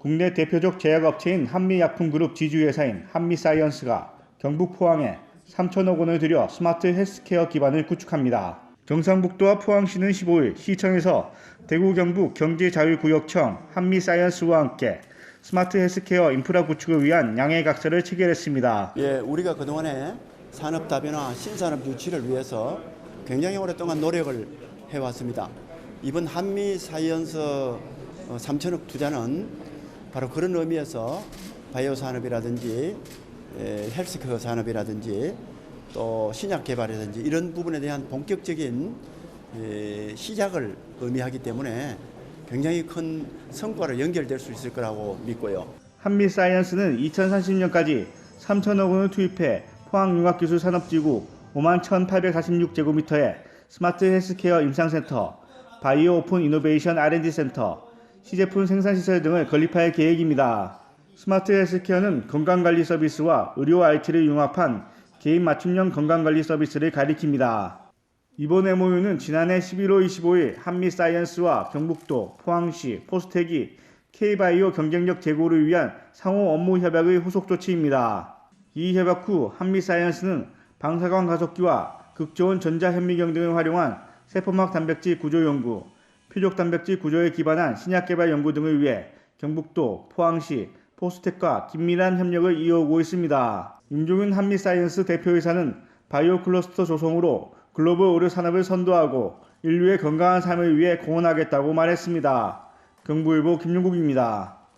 국내 대표적 제약업체인 한미약품그룹 지주회사인 한미사이언스가 경북 포항에 3천억 원을 들여 스마트 헬스케어 기반을 구축합니다. 경상북도와 포항시는 15일 시청에서 대구 경북 경제자유구역청 한미사이언스와 함께 스마트 헬스케어 인프라 구축을 위한 양해각서를 체결했습니다. 예, 우리가 그동안에 산업 다변화, 신산업 유치를 위해서 굉장히 오랫동안 노력을 해왔습니다. 이번 한미 사이언스 3천억 투자는 바로 그런 의미에서 바이오 산업이라든지 에, 헬스케어 산업이라든지 또 신약 개발이라든지 이런 부분에 대한 본격적인 에, 시작을 의미하기 때문에 굉장히 큰 성과로 연결될 수 있을 거라고 믿고요. 한미사이언스는 2030년까지 3천억 원을 투입해 포항융합기술산업지구 5만 1,846제곱미터의 스마트 헬스케어 임상센터, 바이오 오픈 이노베이션 R&D 센터, 시제품 생산시설 등을 건립할 계획입니다. 스마트 헬스케어는 건강관리 서비스와 의료 IT를 융합한 개인 맞춤형 건강관리 서비스를 가리킵니다. 이번 MOU는 지난해 11월 25일 한미 사이언스와 경북도, 포항시, 포스텍이 K바이오 경쟁력 제고를 위한 상호 업무 협약의 후속 조치입니다. 이 협약 후 한미 사이언스는 방사광 가속기와 극저온 전자현미경 등을 활용한 세포막 단백질 구조 연구, 표적 단백질 구조에 기반한 신약 개발 연구 등을 위해 경북도, 포항시, 포스텍과 긴밀한 협력을 이어오고 있습니다. 임종윤 한미사이언스 대표이사는 바이오 클러스터 조성으로 글로벌 의료 산업을 선도하고 인류의 건강한 삶을 위해 공헌하겠다고 말했습니다. 경부일보 김용국입니다.